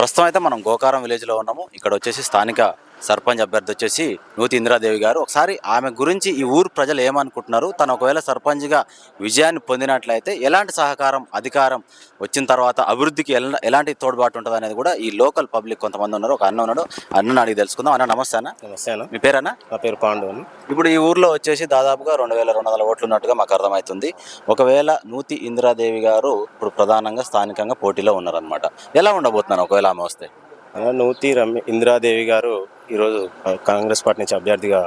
ప్రస్తుతం అయితే మనం గోకారం విలేజ్లో ఉన్నాము. ఇక్కడ వచ్చేసి స్థానిక సర్పంచ్ అభ్యర్థి వచ్చేసి నూతి ఇందిరాదేవి గారు. ఒకసారి ఆమె గురించి ఈ ఊరు ప్రజలు ఏమనుకుంటున్నారు? తను ఒకవేళ సర్పంచ్గా విజయాన్ని పొందినట్లయితే ఎలాంటి సహకారం అధికారం వచ్చిన తర్వాత అభివృద్ధికి ఎలా- ఎలాంటి తోడ్పాటు ఉంటుంది అనేది కూడా ఈ లోకల్ పబ్లిక్ కొంతమంది ఉన్నారు. ఒక అన్న ఉన్నాడు. అన్నని అడిగి తెలుసుకుందాం. అన్న నమస్తే అన్న. నమస్తే అన్న. మీ పేరన్నా? నా పేరు పాండు అని ఇప్పుడు ఈ ఊర్లో వచ్చేసి దాదాపుగా రెండు వేల రెండు వందల ఓట్లు ఉన్నట్టుగా మాకు అర్థమవుతుంది. ఒకవేళ నూతి ఇందిరాదేవి గారు ఇప్పుడు ప్రధానంగా స్థానికంగా పోటీలో ఉన్నారనమాట ఎలా ఉండబోతున్నాను ఒకవేళ ఆమె వస్తే. అన్న నూతి రమ్య ఇందిరాదేవి గారు ఈరోజు కాంగ్రెస్ పార్టీ నుంచి అభ్యర్థిగా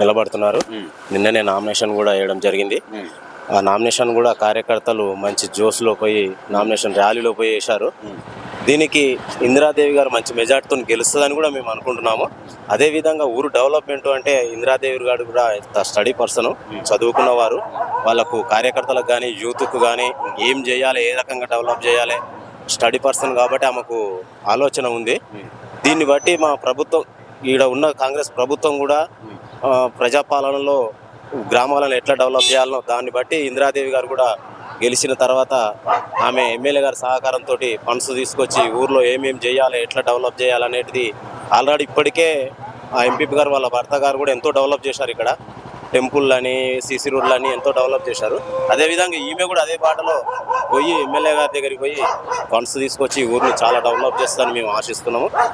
నిలబడుతున్నారు. నిన్ననే నామినేషన్ కూడా వేయడం జరిగింది. ఆ నామినేషన్ కూడా కార్యకర్తలు మంచి జోష్లో పోయి నామినేషన్ ర్యాలీలో పోయి వేశారు. దీనికి ఇందిరాదేవి గారు మంచి మెజార్టీతో గెలుస్తుందని కూడా మేము అనుకుంటున్నాము. అదేవిధంగా ఊరు డెవలప్మెంట్ అంటే ఇందిరాదేవి గారు కూడా స్టడీ పర్సన్ చదువుకున్న వారు. వాళ్ళకు కార్యకర్తలకు కానీ యూత్కు కానీ ఏం చేయాలి ఏ రకంగా డెవలప్ చేయాలి స్టడీ పర్సన్ కాబట్టి ఆమెకు ఆలోచన ఉంది. దీన్ని బట్టి మా ప్రభుత్వం ఈడ ఉన్న కాంగ్రెస్ ప్రభుత్వం కూడా ప్రజాపాలనలో గ్రామాలను ఎట్లా డెవలప్ చేయాలనో దాన్ని బట్టి ఇందిరాదేవి గారు కూడా గెలిచిన తర్వాత ఆమె ఎమ్మెల్యే గారి సహకారంతో ఫండ్స్ తీసుకొచ్చి ఊర్లో ఏమేమి చేయాలి ఎట్లా డెవలప్ చేయాలనేటిది ఆల్రెడీ ఇప్పటికే ఆ ఎంపీ గారు వాళ్ళ భర్త గారు కూడా ఎంతో డెవలప్ చేశారు ఇక్కడ. టెంపుల్ అని సీసీ రోడ్లు అని ఎంతో డెవలప్ చేశారు. అదేవిధంగా ఈమె కూడా అదే బాటలో పోయి ఎమ్మెల్యే గారి దగ్గరికి పోయి ఫండ్స్ తీసుకొచ్చి ఈ ఊరిని చాలా డెవలప్ చేస్తారని మేము ఆశిస్తున్నాము.